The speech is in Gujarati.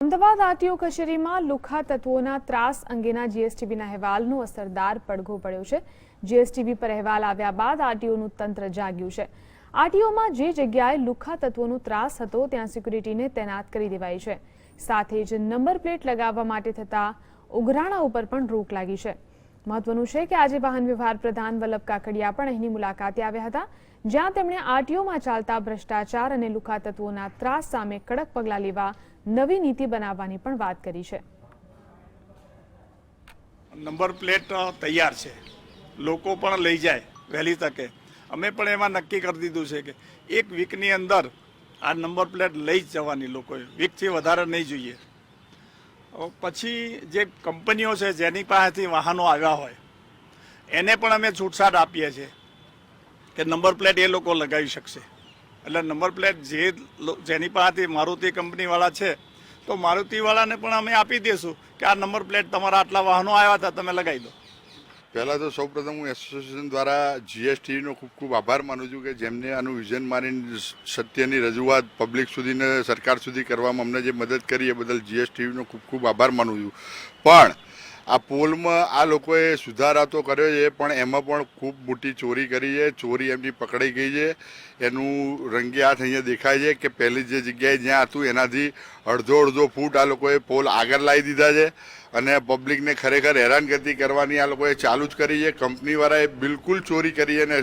અમદાવાદ આરટીઓ કચેરીમાં લુખા તત્વોના ત્રાસ અંગેના જીએસટીબીના અહેવાલનો અસરદાર પડઘો પડ્યો છે. જીએસટીબી પર અહેવાલ આવ્યા બાદ આરટીઓનું તંત્ર જાગ્યું છે. આરટીઓમાં જે જગ્યાએ લુખા તત્વોનો ત્રાસ હતો, ત્યાં સિક્યુરિટીને તૈનાત કરી દેવાઈ છે. સાથે જ નંબર પ્લેટ લગાવવા માટે થતા ઉઘરાણા ઉપર પણ રોક લાગી છે. મહત્વનું છે કે આજે વાહન વ્યવહાર પ્રધાન વલ્લભ કાકડિયા પણ અહીંની મુલાકાતે આવ્યા હતા, જ્યાં તેમણે આરટીઓમાં ચાલતા ભ્રષ્ટાચાર અને લુખા તત્વોના ત્રાસ સામે કડક પગલાં લેવા નવી નીતિ બનાવવાની પણ વાત કરી છે. નંબર પ્લેટ તૈયાર છે. લોકો પણ લઈ જાય વહેલી તકે. અમે પણ એમાં નક્કી કરી દીધું છે કે એક વીકની અંદર આ નંબર પ્લેટ લઈ જ જવાની લોકોએ. વીકથી વધારે નહીં જોઈએ. પછી જે કંપનીઓ છે, જેની પાસેથી વાહનો આવ્યા હોય, એને પણ અમે છૂટછાટ આપીએ છીએ કે નંબર પ્લેટ એ લોકો લગાવી શકશે. એટલે નંબર પ્લેટ જે જેની પાસેથી મારુતિ કંપનીવાળા છે, તો મારુતિવાળાને પણ અમે આપી દઈશું કે આ નંબર પ્લેટ તમારા આટલા વાહનો આવ્યા હતા, તમે લગાવી દો. પહેલાં તો સૌપ્રથમ હું એસોસિએશન દ્વારા જીએસટીનો ખૂબ ખૂબ આભાર માનું છું કે જેમને આનું વિઝન મારીને સત્યની રજૂઆત પબ્લિક સુધીને સરકાર સુધી કરવામાં અમને જે મદદ કરી એ બદલ જીએસટીનો ખૂબ ખૂબ આભાર માનું છું. પણ આ પોલમાં આ લોકોએ સુધારા તો કર્યો છે, પણ એમાં પણ ખૂબ મોટી ચોરી કરી છે, ચોરી એમની પકડાઈ ગઈ છે. એનું રંગે હાથ અહીંયા દેખાય છે કે પહેલી જે જગ્યાએ જ્યાં હતું એનાથી અડધો અડધો ફૂટ આ લોકોએ પોલ આગળ લાવી દીધા છે અને પબ્લિકને ખરેખર હેરાનગતિ કરવાની આ લોકોએ ચાલુ જ કરી છે. કંપનીવાળાએ બિલકુલ ચોરી કરી અને